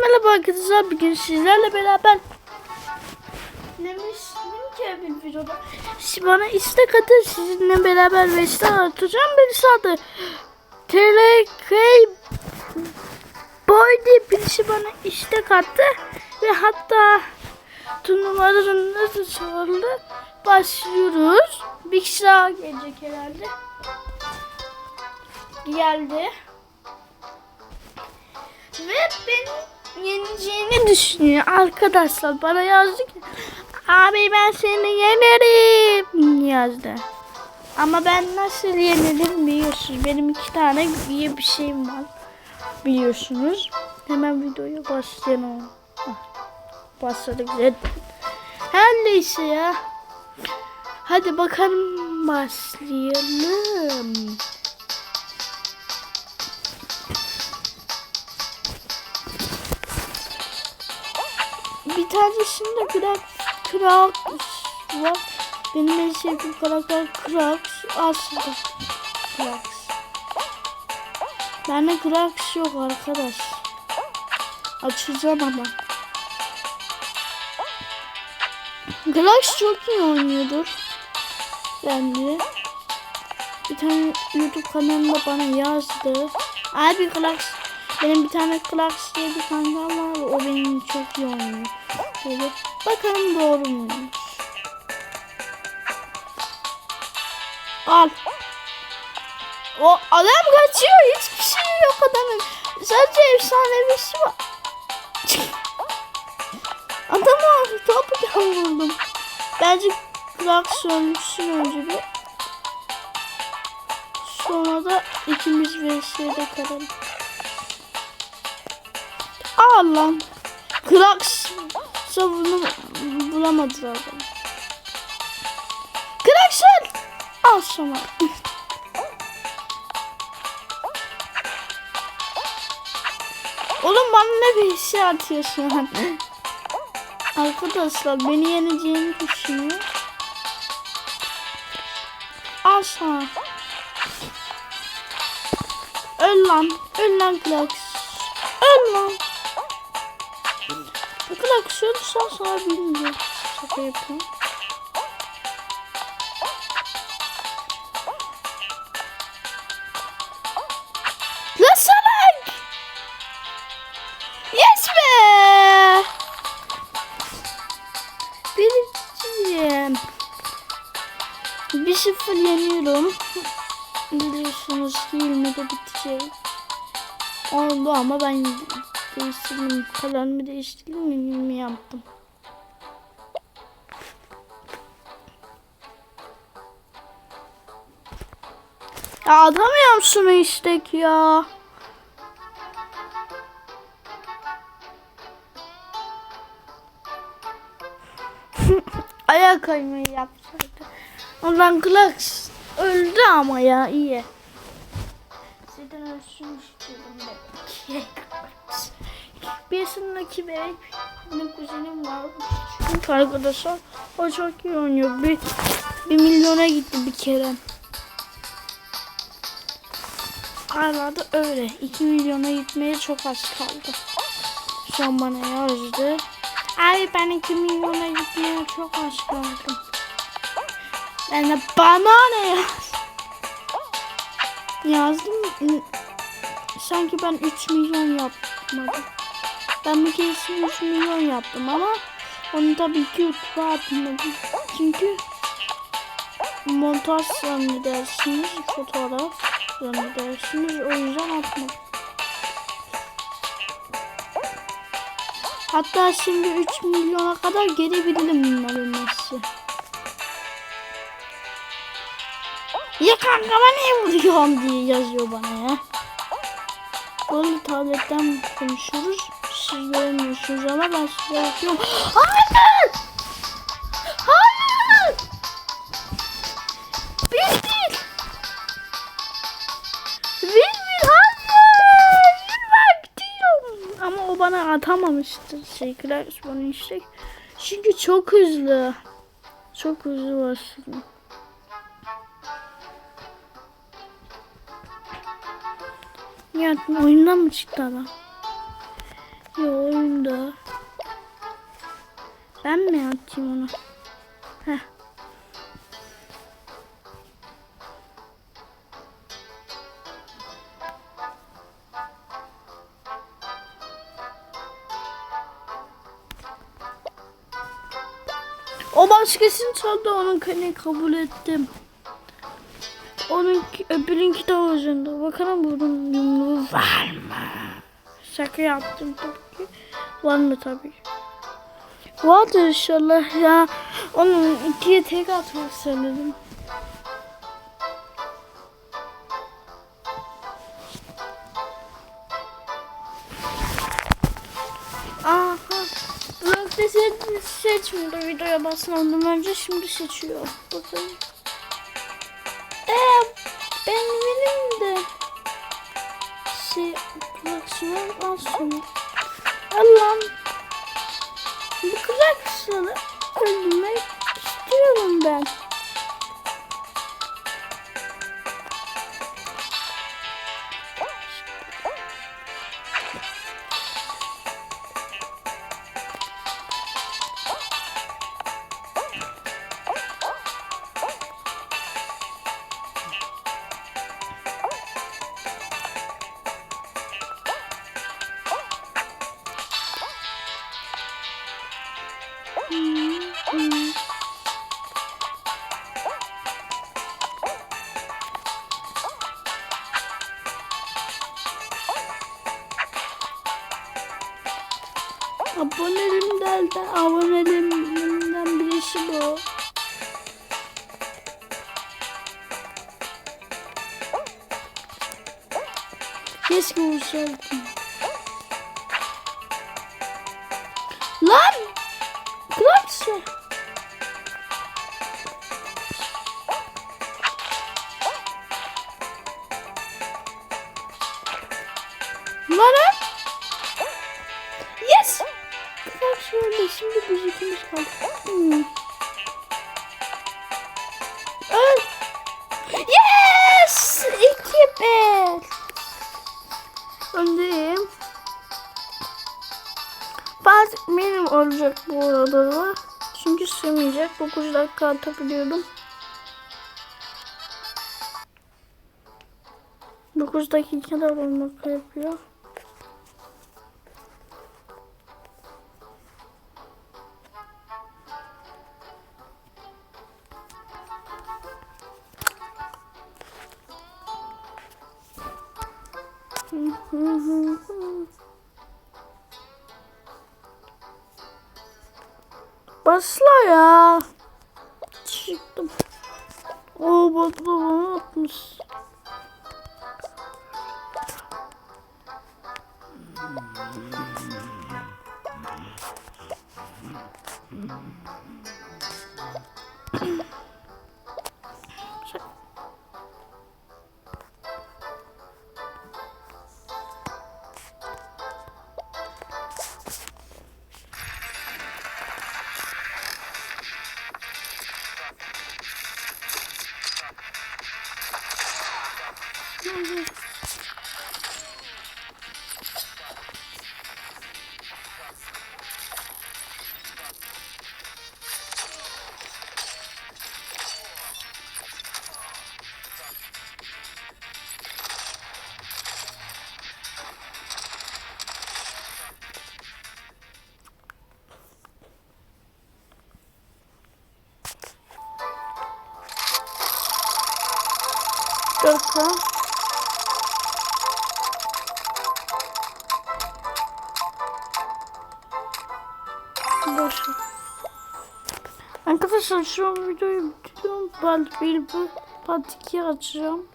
merhaba arkadaşlar. Bugün sizlerle beraber demiştim ki bir videoda? Siz bana istek atın sizinle beraber Vestel atacağım. Birisi adı TLK Boy diye birisi bana istek attı. Ve hatta turnuvaların nasıl soruldu başlıyoruz. Bir kişi daha gelecek herhalde. Geldi. Ve beni yeneceğini düşünüyor arkadaşlar. Bana yazdı ki abi ben seni yenerim yazdı. Ama ben nasıl yenilirim biliyorsunuz. Benim iki tane iyi bir şeyim var. Biliyorsunuz. Hemen videoya başlayalım. Ah, Başladık zaten. Her neyse ya. Hadi bakalım başlayalım. Tanesinde Krak Krak var. Benim en sevdiğim karakter Krak. Aslında Krak. Bende Krak yok arkadaş. Açacağım ama. Krak çok iyi oynuyordur. Bence. Bir tane YouTube kanalında bana yazdı. Abi Krak benim bir tane Clarks diye bir kankam var. O benim çok iyi oynuyor. Böyle bakalım doğru muymuş. Al. O adam kaçıyor. Hiçbir şey yok adamın. Sadece efsanevisi var. Adamı topu vurdum. Bence Clarks ölmüşsün önce bir. Sonra da ikimiz VS'de kalalım. Al lan. Kraks savunu bulamadılar bana. Kraksın! Al sana. Oğlum bana ne bir atıyorsun lan? Arkadaşlar beni yeneceğini düşünüyor. Al sana. Öl lan. Öl lan Kraks. Öl lan. Ne kadar kısa olursa sonra bilmiyorum. Şaka salak! Yes be! Biriciğim. Bir sıfır yeniyorum. Biliyorsunuz ki 20'de bitecek. Oldu ama ben değiştirdim. Kalanımı değiştirdim mi, yaptım. Ya atamıyorum şunu istek ya. Ayak kaymayı yapsaydı. Ondan Klax öldü ama ya iyi. Zaten ölsün istiyordum ben. Bir benim kuzenim var. Çünkü arkadaşlar o çok iyi oynuyor. Bir, bir milyona gitti bir kere. Hala da öyle. 2 milyona gitmeye çok az kaldı. Şu an bana yazdı. Abi ben 2 milyona gitmeye çok az kaldım. Ben de bana ne yaz? Yazdım. Sanki ben 3 milyon yapmadım. Ben bir keresinde 3 milyon yaptım ama onu tabii ki YouTube'a atmadım. Çünkü montaj zannedersiniz, fotoğraf zannedersiniz. O yüzden atmadım. Hatta şimdi 3 milyona kadar gelebilirim bunların hepsi. Ya kanka ben niye vuruyorum diye yazıyor bana ya. Böyle tabletten konuşuyoruz. Siz göremiyorsunuz ama ben size yapıyorum. Hayır! Hayır! Bir bir! Bir bir hayır! Yürümek diyorum. Ama o bana atamamıştır. Şeyler bana işte. Çünkü çok hızlı. Çok hızlı başlıyor. Ya oyundan mı çıktı adam? Yo Nerede? Ben mi atayım onu? Heh. O başkasını çaldı onun kaleyi kabul ettim. Onun öbürünki de ucunda. Bakalım bunun yumruğu var mı? Şaka yaptım tabii ki. Var mı tabii. Vardır inşallah ya. Onun ikiye tek atmak sanırım. Aha. Blokta seç, seçmiyordu videoya basmadan önce şimdi seçiyor. Bakalım. Eee ben benim de şey kulakçılar al şunu. Allah'ım bu kulakçıları öldürmek istiyorum ben. Abonelerimden de abonelerimden birisi bu. Keşke vursaydım. Lan! Kılaçsı. Yes! İki bir. Öndeyim. Bazı benim olacak bu arada da. Çünkü sığmayacak. 9 dakika atabiliyorum. 9 dakikada olmak yapıyor. Basla ya. Çıktım. O batla bana atmış. Bir dakika. Boş. ver. Arkadaşlar şu an videoyu bitiriyorum. Part 1 part 2 açacağım.